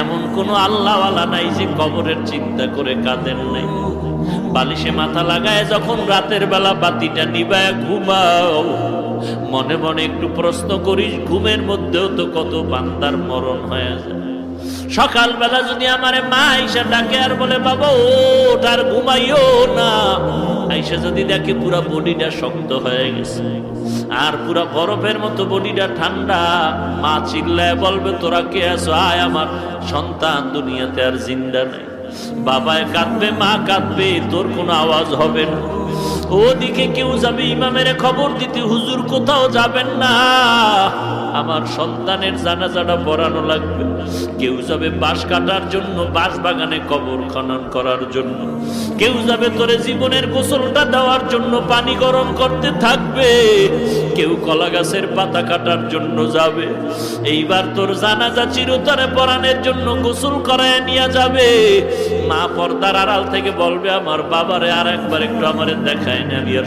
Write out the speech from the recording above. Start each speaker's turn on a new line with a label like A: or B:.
A: এমন কোনো আল্লাহওয়ালা নাই যে কবরের চিন্তা করে কাঁদেন নাই। বালিশে মাথা লাগায় যখন রাতের বেলা বাতিটা নিবায় ঘুমাও। মনে মনে একটু প্রশ্ন করিস, ঘুমের মধ্যেও তো কত বান্দার মরণ হয়ে যায়। সকালবেলা যদি আমার মা আইসা ডাকে আর বলে, বাবা ও তার ঘুমাইও না। আইসা যদি দেখে পুরা বডিটা শক্ত হয়ে গেছে, আর পুরা বরফের মতো বডিটা ঠান্ডা, মা চিল্লায় বলবে, তোরা কে আছো? আয় আমার সন্তান দুনিয়াতে আর জিন্দা নাই। বাবায় কাঁদবে, মা কাঁদবে, তোর কোনো আওয়াজ হবে না। ওদিকে কেউ যাবে ইমামের খবর দিতে, হুজুর কোথাও যাবেন না। আমার সন্তানের জানাজাটা পড়ানো লাগবে। কেউ যাবে বাঁশ কাটার জন্য, বাঁশ বাগানে কবর খনন করার জন্য। কেউ যাবে তোরে জীবনের গোসলটা দেওয়ার জন্য, পানি গরম করতে থাকবে। কেউ কলা গাছের পাতা কাটার জন্য যাবে। এইবার তোর জানাজা চিরতরে পরাণের জন্য গোসল করায় নিয়ে যাবে। মা পর্দার আড়াল থেকে বলবে, আমার বাবারে আর একবার একটু আমারে দেখায় আমি আর